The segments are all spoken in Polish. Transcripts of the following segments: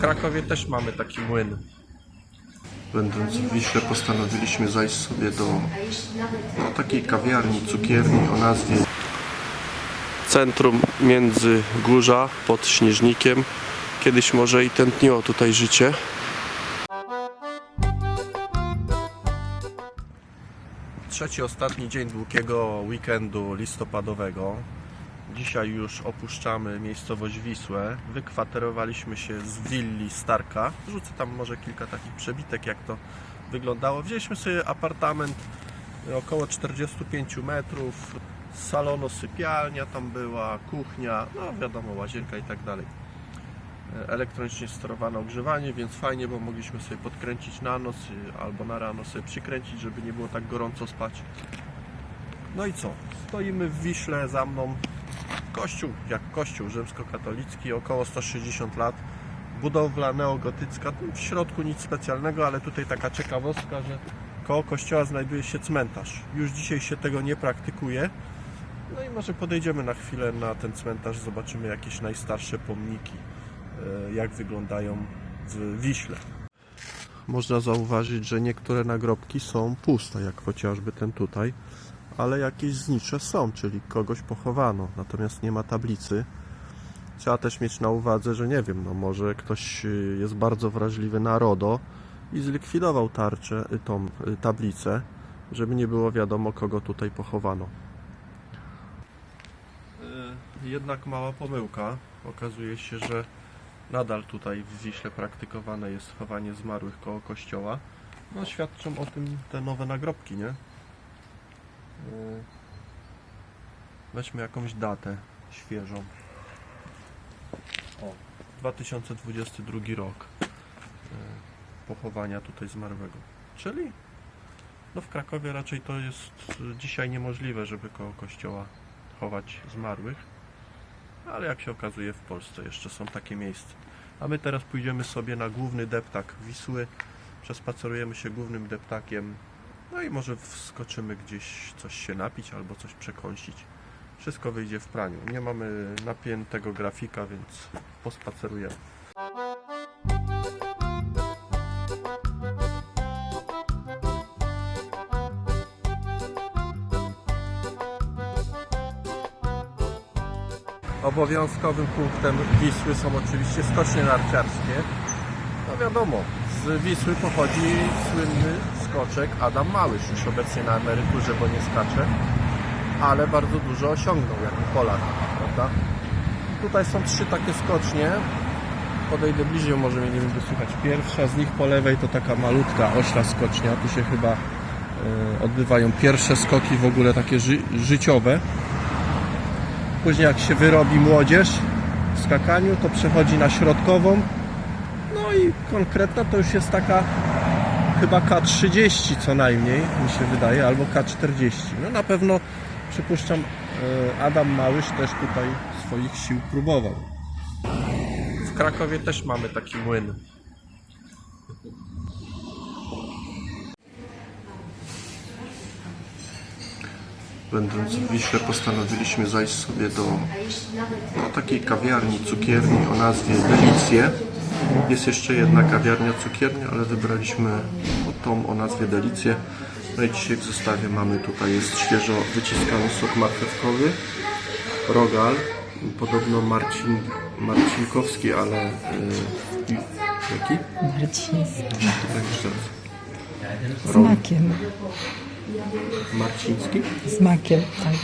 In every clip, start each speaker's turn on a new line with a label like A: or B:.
A: Krakowie też mamy taki młyn. Będąc w Wiśle postanowiliśmy zajść sobie do no, takiej kawiarni, cukierni o nazwie Centrum Międzygórza pod Śnieżnikiem. Kiedyś może i tętniło tutaj życie. Trzeci, ostatni dzień długiego weekendu listopadowego. Dzisiaj już opuszczamy miejscowość Wisłę. Wykwaterowaliśmy się z willi Starka. Rzucę tam może kilka takich przebitek, jak to wyglądało. Wzięliśmy sobie apartament około 45 metrów. Salono sypialnia tam była, kuchnia, no wiadomo, łazienka i tak dalej. Elektronicznie sterowane ogrzewanie, więc fajnie, bo mogliśmy sobie podkręcić na noc y, albo na rano sobie przykręcić, żeby nie było tak gorąco spać. No i co? Stoimy w Wiśle za mną. Kościół, jak kościół rzymskokatolicki, około 160 lat. Budowla neogotycka, w środku nic specjalnego, ale tutaj taka ciekawostka, że koło kościoła znajduje się cmentarz. Już dzisiaj się tego nie praktykuje. No i może podejdziemy na chwilę na ten cmentarz, zobaczymy jakieś najstarsze pomniki, e, jak wyglądają w Wiśle. Można zauważyć, że niektóre nagrobki są puste, jak chociażby ten tutaj, ale jakieś znicze są, czyli kogoś pochowano, natomiast nie ma tablicy. Trzeba też mieć na uwadze, że nie wiem, no może ktoś y, jest bardzo wrażliwy na RODO i zlikwidował tarczę, y, tą y, tablicę, żeby nie było wiadomo, kogo tutaj pochowano. Jednak mała pomyłka. Okazuje się, że nadal tutaj w Wiśle praktykowane jest chowanie zmarłych koło kościoła. No świadczą o tym te nowe nagrobki, nie? Y, Weźmy jakąś datę świeżą. O, 2022 rok y, pochowania tutaj zmarłego. Czyli no w Krakowie raczej to jest y, dzisiaj niemożliwe, żeby koło kościoła chować zmarłych. Ale jak się okazuje w Polsce jeszcze są takie miejsca. A my teraz pójdziemy sobie na główny deptak Wisły. Przespacerujemy się głównym deptakiem. No i może wskoczymy gdzieś coś się napić albo coś przekąsić. Wszystko wyjdzie w praniu. Nie mamy napiętego grafika, więc pospacerujemy. Obowiązkowym punktem Wisły są oczywiście skocznie narciarskie. No wiadomo, z Wisły pochodzi słynny skoczek Adam Małysz, już obecnie na emeryturze, bo nie skacze, ale bardzo dużo osiągnął jako Polak, prawda? Tutaj są trzy takie skocznie. Podejdę bliżej, może mnie nie będzie słychać. Pierwsza z nich po lewej to taka malutka ośla skocznia. Tu się chyba e, odbywają pierwsze skoki w ogóle takie ży życiowe. Później jak się wyrobi młodzież w skakaniu, to przechodzi na środkową. No i konkretna to już jest taka chyba K30 co najmniej, mi się wydaje, albo K40. No na pewno przypuszczam e, Adam Małysz też tutaj swoich sił próbował. W Krakowie też mamy taki młyn. Będąc w Wiśle postanowiliśmy zajść sobie do takiej kawiarni, cukierni o nazwie Delicje. Jest jeszcze jedna kawiarnia, cukiernia, ale wybraliśmy tą o nazwie Delicje. No i dzisiaj w zestawie mamy tutaj jest świeżo wyciskany sok marchewkowy, rogal, podobno Marcin, Marcinkowski, ale yy, jaki?
B: Marciński.
A: Tak jeszcze raz.
B: Z makiem.
A: Marciński?
B: Z makiem, tak.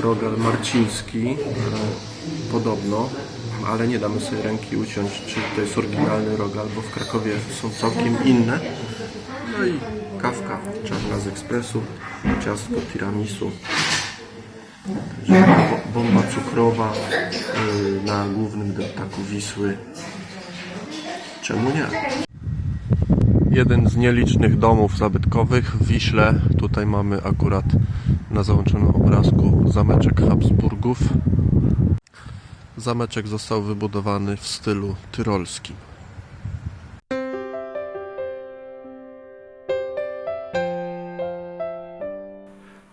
A: Rogal Marciński, e, podobno, ale nie damy sobie ręki uciąć, czy to jest oryginalny rogal, bo w Krakowie są całkiem inne. No i kawka czarna z ekspresu, ciastko tiramisu, bomba cukrowa e, na głównym deptaku Wisły. Czemu nie? Jeden z nielicznych domów zabytkowych w Wiśle. Tutaj mamy akurat na załączonym obrazku zameczek Habsburgów. Zameczek został wybudowany w stylu tyrolskim.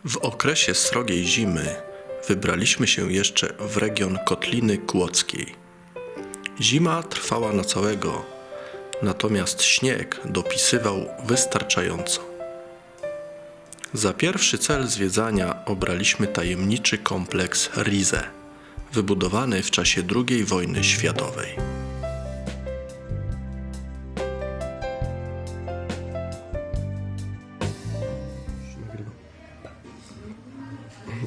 A: W okresie srogiej zimy wybraliśmy się jeszcze w region Kotliny Kłodzkiej. Zima trwała na całego, natomiast śnieg dopisywał wystarczająco. Za pierwszy cel zwiedzania obraliśmy tajemniczy kompleks Rize, wybudowany w czasie II wojny światowej.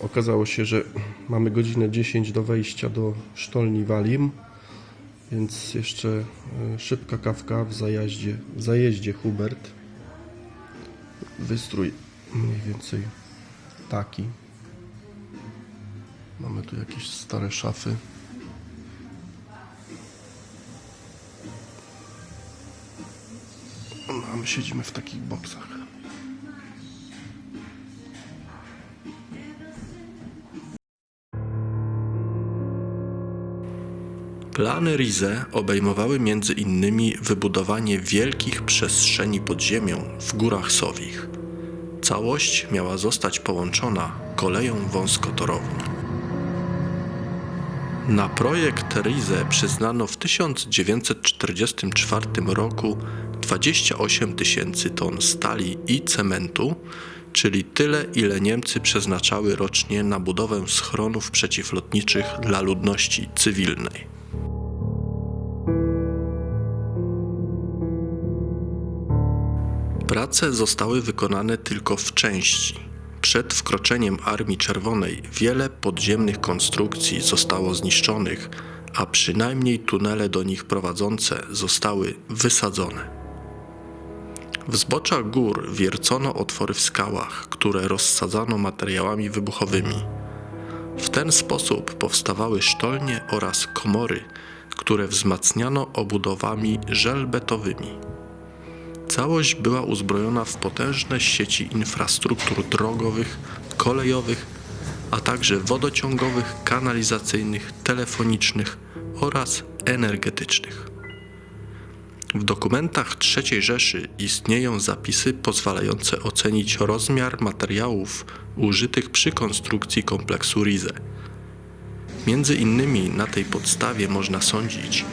A: Okazało się, że mamy godzinę 10 do wejścia do sztolni Walim, więc jeszcze e, szybka kawka w zajeździe, w zajeździe Hubert. Wystrój mniej więcej taki. Mamy tu jakieś stare szafy. No, a my siedzimy w takich boksach. Plany Rize obejmowały między innymi wybudowanie wielkich przestrzeni pod ziemią w górach Sowich. Całość miała zostać połączona koleją wąskotorową. Na projekt Rize przyznano w 1944 roku 28 tysięcy ton stali i cementu, czyli tyle, ile Niemcy przeznaczały rocznie na budowę schronów przeciwlotniczych dla ludności cywilnej. Prace zostały wykonane tylko w części. Przed wkroczeniem Armii Czerwonej wiele podziemnych konstrukcji zostało zniszczonych, a przynajmniej tunele do nich prowadzące zostały wysadzone. W zboczach gór wiercono otwory w skałach, które rozsadzano materiałami wybuchowymi. W ten sposób powstawały sztolnie oraz komory, które wzmacniano obudowami żelbetowymi. Całość była uzbrojona w potężne sieci infrastruktur drogowych, kolejowych, a także wodociągowych, kanalizacyjnych, telefonicznych oraz energetycznych. W dokumentach III Rzeszy istnieją zapisy pozwalające ocenić rozmiar materiałów użytych przy konstrukcji kompleksu Rize. Między innymi na tej podstawie można sądzić,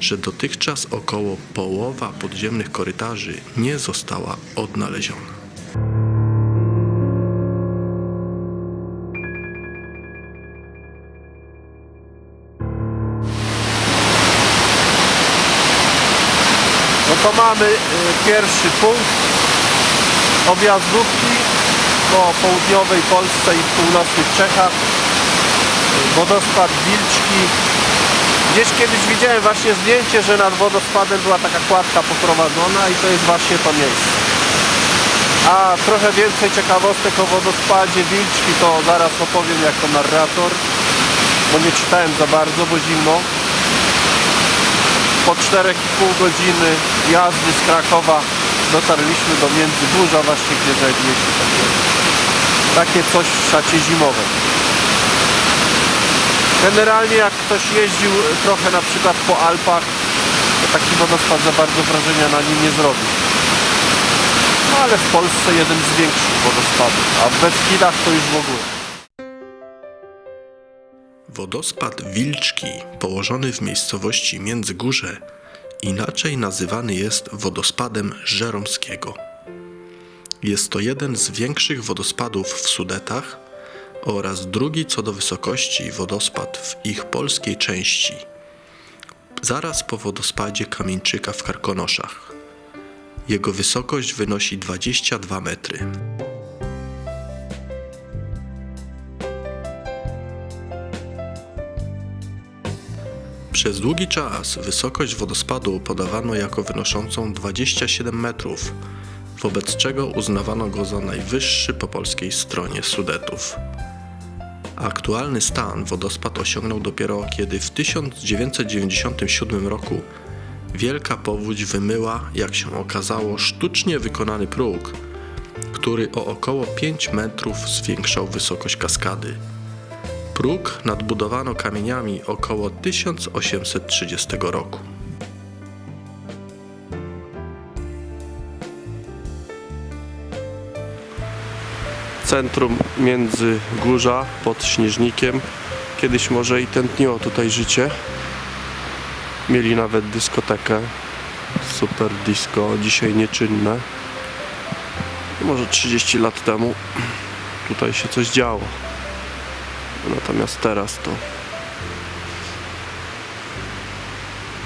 A: że dotychczas około połowa podziemnych korytarzy nie została odnaleziona.
C: No to mamy y, pierwszy punkt objazdówki po południowej Polsce i północnych Czechach. Y, Wodospad Wilczki. Gdzieś kiedyś widziałem właśnie zdjęcie, że nad wodospadem była taka kładka poprowadzona i to jest właśnie to miejsce. A trochę więcej ciekawostek o wodospadzie Wilczki to zaraz opowiem jako narrator, bo nie czytałem za bardzo, bo zimno po 4,5 godziny jazdy z Krakowa dotarliśmy do Międzygórza właśnie, gdzie znajduje się takie, takie coś w szacie zimowym. Generalnie jak ktoś jeździł trochę na przykład po Alpach, to taki wodospad za bardzo wrażenia na nim nie zrobi. No ale w Polsce jeden z większych wodospadów, a w Beskidach to już w ogóle.
A: Wodospad Wilczki, położony w miejscowości Międzygórze, inaczej nazywany jest wodospadem Żeromskiego. Jest to jeden z większych wodospadów w Sudetach oraz drugi co do wysokości wodospad w ich polskiej części, zaraz po wodospadzie Kamieńczyka w Karkonoszach. Jego wysokość wynosi 22 metry. Przez długi czas wysokość wodospadu podawano jako wynoszącą 27 metrów, wobec czego uznawano go za najwyższy po polskiej stronie Sudetów. Aktualny stan wodospad osiągnął dopiero kiedy w 1997 roku wielka powódź wymyła, jak się okazało, sztucznie wykonany próg, który o około 5 metrów zwiększał wysokość kaskady. Próg nadbudowano kamieniami około 1830 roku.
C: Centrum Międzygórza pod Śnieżnikiem. Kiedyś może i tętniło tutaj życie.
A: Mieli nawet dyskotekę. Super disco, dzisiaj nieczynne. Może 30 lat temu tutaj się coś działo. Natomiast teraz to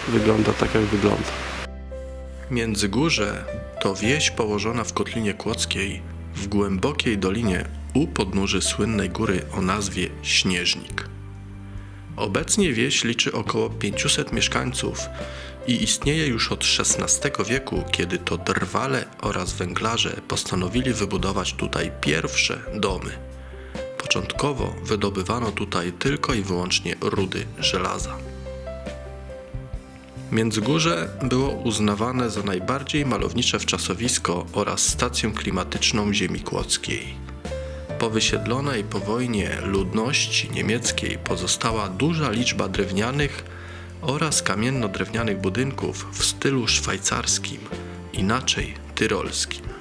A: wygląda tak jak wygląda. Międzygórze to wieś położona w Kotlinie Kłodzkiej w głębokiej dolinie u podnóży słynnej góry o nazwie Śnieżnik. Obecnie wieś liczy około 500 mieszkańców i istnieje już od XVI wieku, kiedy to drwale oraz węglarze postanowili wybudować tutaj pierwsze domy. Początkowo wydobywano tutaj tylko i wyłącznie rudy żelaza. Międzygórze było uznawane za najbardziej malownicze wczasowisko oraz stację klimatyczną ziemi kłodzkiej. Po wysiedlonej po wojnie ludności niemieckiej pozostała duża liczba drewnianych oraz kamienno-drewnianych budynków w stylu szwajcarskim, inaczej tyrolskim.